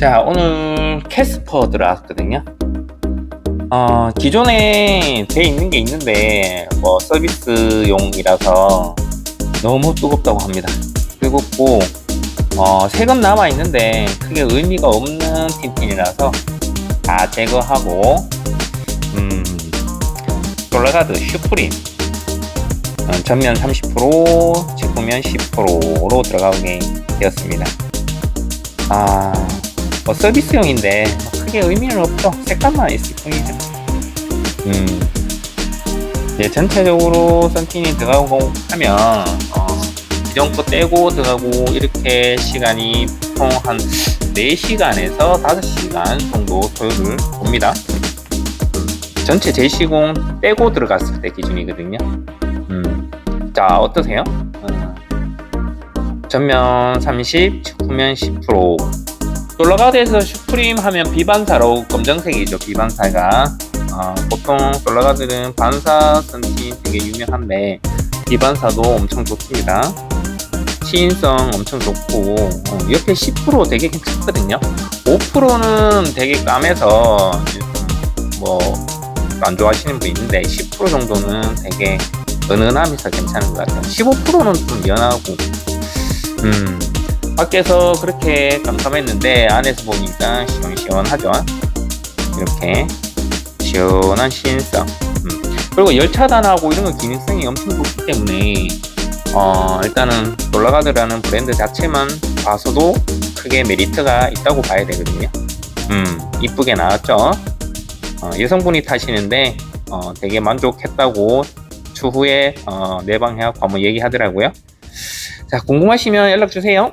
자, 오늘 캐스퍼 들어왔거든요. 어, 기존에 돼 있는 게 있는데, 뭐, 서비스용이라서 너무 뜨겁다고 합니다. 뜨겁고, 어, 세금 남아 있는데, 크게 의미가 없는 틴틴이라서 다 제거하고, 음, 솔라가드 슈프림. 어, 전면 30%, 직구면 10%로 들어가게 되었습니다. 아, 뭐 서비스용인데 뭐 크게 의미는 없죠. 색감만 있을 뿐이죠. 음, 이제 전체적으로 썬틴이 들어가고 하면 어, 기존 거 떼고 들어가고 이렇게 시간이 보통 한 4시간에서 5시간 정도 소요를 봅니다. 전체 제시공 떼고 들어갔을 때 기준이거든요. 음, 자 어떠세요? 어, 전면 30, 후면 10%. 솔라가드에서 슈프림 하면 비반사로 검정색이죠. 비반사가 어, 보통 솔라가드는 반사 선팅 되게 유명한데 비반사도 엄청 좋습니다. 시인성 엄청 좋고 어, 옆에 10% 되게 괜찮거든요. 5%는 되게 까매서 뭐 안 좋아하시는 분 있는데 10% 정도는 되게 은은하면서 괜찮은 것 같아요. 15%는 좀 연하고 음 밖에서 그렇게 깜깜했는데 안에서 보니까 시원시원하죠. 이렇게 시원한 시인성. 음. 그리고 열 차단하고 이런 거 기능성이 엄청 좋기 때문에 어, 일단은 놀라가드라는 브랜드 자체만 봐서도 크게 메리트가 있다고 봐야 되거든요. 음, 이쁘게 나왔죠. 어, 여성분이 타시는데 어, 되게 만족했다고 추후에 어, 내방해갖고 한번 얘기하더라고요. 자, 궁금하시면 연락 주세요.